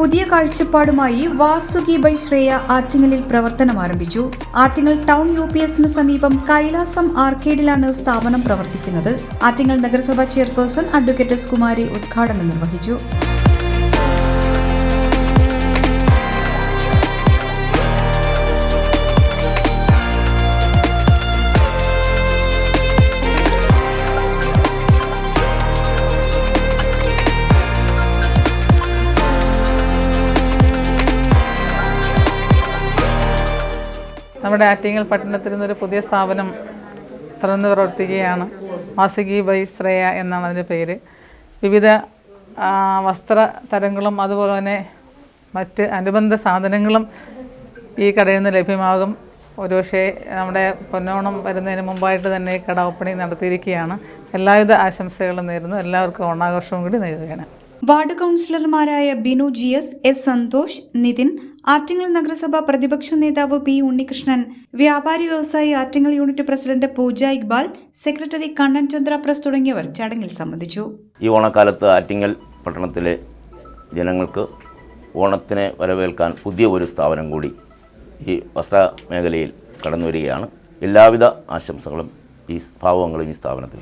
പുതിയ കാഴ്ചപ്പാടുമായി വാസുകി ബൈ ശ്രേയ ആറ്റിങ്ങലിൽ പ്രവർത്തനം ആരംഭിച്ചു. ആറ്റിങ്ങൽ ടൗൺ യു പി എസിന് സമീപം കൈലാസം ആർക്കേഡിലാണ് സ്ഥാപനം പ്രവർത്തിക്കുന്നത്. ആറ്റിങ്ങൽ നഗരസഭാ ചെയർപേഴ്സൺ അഡ്വക്കേറ്റ് എസ് കുമാരി ഉദ്ഘാടനം നിർവഹിച്ചു. നമ്മുടെ ആറ്റിങ്ങൽ പട്ടണത്തിൽ നിന്നൊരു പുതിയ സ്ഥാപനം തുറന്നു പ്രവർത്തിക്കുകയാണ്. മാസികി ബൈ ശ്രേയ എന്നാണ് അതിന്റെ പേര്. വിവിധ വസ്ത്ര തരങ്ങളും അതുപോലെ തന്നെ മറ്റ് അനുബന്ധ സാധനങ്ങളും ഈ കടയിൽ നിന്ന് ലഭ്യമാകും. ഒരുപക്ഷെ നമ്മുടെ പൊന്നോണം വരുന്നതിന് മുമ്പായിട്ട് തന്നെ ഈ കട ഓപ്പണിംഗ് നടത്തിയിരിക്കുകയാണ്. എല്ലാവിധ ആശംസകളും നേരുന്നു. എല്ലാവർക്കും ഓണാഘോഷവും കൂടി നേരുകയാണ്. വാർഡ് കൗൺസിലർമാരായ Binu G S S Santhosh Nithin Attingal നഗരസഭ പ്രതിപക്ഷ നേതാവ് പി ഉണ്ണികൃഷ്ണൻ വ്യാപാരി വ്യവസായി Attingal unit president Pooja Iqbal secretary Kannan Chandraprasad തുടങ്ങിയവർ ചടങ്ങിൽ സംബന്ധിച്ചു. ഈ ഓണക്കാലത്ത് ആറ്റിങ്ങൽ പട്ടണത്തിലെ ജനങ്ങൾക്ക് ഓണത്തിനെ വരവേൽക്കാൻ പുതിയ ഒരു സ്ഥാപനം കൂടി ഈ വസ്ത്ര മേഖലയിൽ കടന്നു വരികയാണ് എല്ലാവിധ ആശംസകളും ഈ ഭാവങ്ങളും ഈ സ്ഥാപനത്തിൽ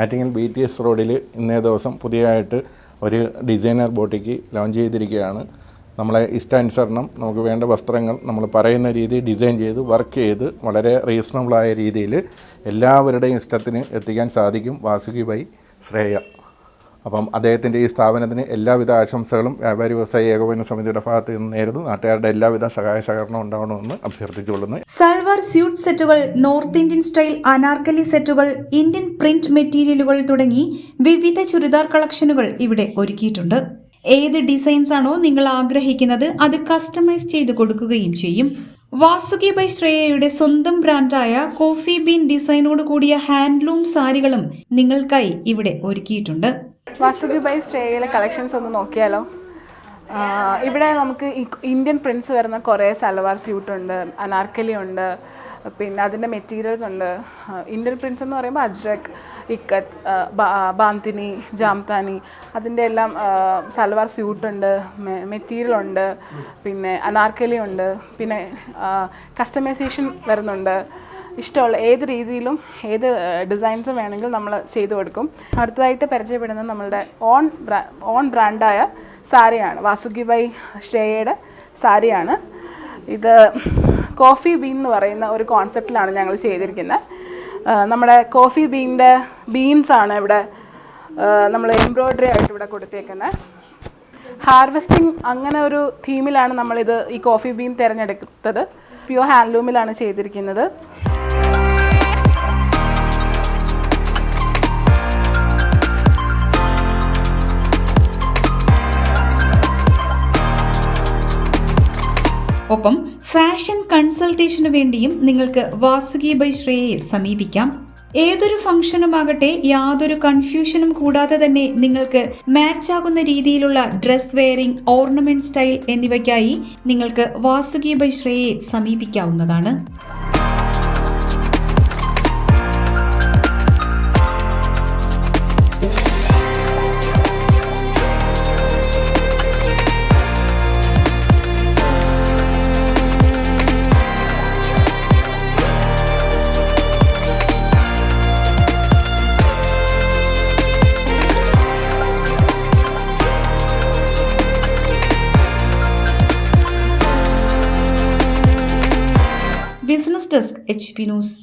ആറ്റിങ്ങൽ ബി ടി എസ് റോഡിൽ ഇന്നേ ദിവസം പുതിയതായിട്ട് ഒരു ഡിസൈനർ ബോട്ടിക്ക് ലോഞ്ച് ചെയ്തിരിക്കുകയാണ്. നമ്മളെ ഇഷ്ടാനുസരണം നമുക്ക് വേണ്ട വസ്ത്രങ്ങൾ നമ്മൾ പറയുന്ന രീതി ഡിസൈൻ ചെയ്ത് വർക്ക് ചെയ്ത് വളരെ റീസണബിളായ രീതിയിൽ എല്ലാവരുടെയും ഇഷ്ടത്തിന് എത്തിക്കാൻ സാധിക്കും. വാസുകി ബൈ ശ്രേയ. അപ്പം അദ്ദേഹത്തിന്റെ ഈ സ്ഥാപനത്തിന് എല്ലാവിധ ആശംസകളും വ്യാപാരി വ്യവസായ ഏകോപന സമിതിയുടെ ഭാഗത്ത് നിന്ന് നേരുന്നു. നാട്ടുകാരുടെ എല്ലാവിധ സഹായ സഹകരണം ഉണ്ടാവണമെന്ന് അഭ്യർത്ഥിച്ചുകൊള്ളുന്നു. സൽവാർ സ്യൂട്ട് സെറ്റുകൾ നോർത്ത് ഇന്ത്യൻ സ്റ്റൈൽ അനാർക്കലി സെറ്റുകൾ ഇന്ത്യൻ പ്രിന്റ് മെറ്റീരിയലുകൾ തുടങ്ങി വിവിധ ചുരിദാർ കളക്ഷനുകൾ ഇവിടെ ഒരുക്കിയിട്ടുണ്ട്. ഏത് ഡിസൈൻസ് ആണോ നിങ്ങൾ ആഗ്രഹിക്കുന്നത് അത് കസ്റ്റമൈസ് ചെയ്ത് കൊടുക്കുകയും ചെയ്യും. വാസുകി ബൈ ശ്രേയയുടെ സ്വന്തം ബ്രാൻഡായ കോഫി ബീൻ ഡിസൈനോട് കൂടിയ ഹാൻഡ്ലൂം സാരികളും നിങ്ങൾക്കായി ഇവിടെ ഒരുക്കിയിട്ടുണ്ട്. വാസുകി ബൈ സ്റ്റേയിലെ കളക്ഷൻസ് ഒന്ന് നോക്കിയാലോ? ഇവിടെ നമുക്ക് ഇന്ത്യൻ പ്രിൻസ് വരുന്ന കുറേ സലവാർ സ്യൂട്ട് ഉണ്ട് അനാർക്കലി ഉണ്ട് പിന്നെ അതിന്റെ മെറ്റീരിയൽസ് ഉണ്ട്. ഇന്ത്യൻ പ്രിൻസ് എന്ന് പറയുമ്പോൾ അജ്രക് ഇക്കത്ത് ബാന്തിനി ജാംതാനി അതിന്റെ എല്ലാം സൽവാർ സ്യൂട്ട് ഉണ്ട് മെറ്റീരിയൽ ഉണ്ട് പിന്നെ അനാർക്കലി ഉണ്ട് പിന്നെ കസ്റ്റമൈസേഷൻ വരുന്നുണ്ട്. ഇഷ്ടമുള്ള ഏത് രീതിയിലും ഏത് ഡിസൈൻസും വേണമെങ്കിൽ നമ്മൾ ചെയ്തു കൊടുക്കും അടുത്തതായിട്ട് പരിചയപ്പെടുന്നത് നമ്മളുടെ ഓൺ ബ്രാ ഓൺ ബ്രാൻഡായ സാരിയാണ്. വാസുകി ബൈ ശ്രേയയുടെ സാരിയാണ്. ഇത് കോഫി ബീൻ എന്ന് പറയുന്ന ഒരു കോൺസെപ്റ്റിലാണ് ഞങ്ങൾ ചെയ്തിരിക്കുന്നത്. നമ്മുടെ കോഫി ബീനിന്റെ ബീൻസാണ് ഇവിടെ നമ്മൾ എംബ്രോയ്ഡറി ആയിട്ട് ഇവിടെ കൊടുത്തേക്കുന്നത്. ഹാർവെസ്റ്റിംഗ് അങ്ങനെ ഒരു തീമിലാണ് നമ്മളിത് ഈ കോഫി ബീൻ തിരഞ്ഞെടുത്തത്. പ്യുവർ ഹാൻഡ്ലൂമിലാണ് ചെയ്തിരിക്കുന്നത്. ഒപ്പം ഫാഷൻ കൺസൾട്ടേഷനു വേണ്ടിയും നിങ്ങൾക്ക് വാസുകി ബൈ ശ്രേയയെ സമീപിക്കാം. ഏതൊരു ഫംഗ്ഷനുമാകട്ടെ യാതൊരു കൺഫ്യൂഷനും കൂടാതെ തന്നെ നിങ്ങൾക്ക് മാച്ച് ആകുന്ന രീതിയിലുള്ള ഡ്രസ് വെയറിംഗ് ഓർണമെന്റ് സ്റ്റൈൽ എന്നിവയ്ക്കായി നിങ്ങൾക്ക് വാസുകി ബൈ ശ്രേയയെ സമീപിക്കാവുന്നതാണ്. Business desk H P news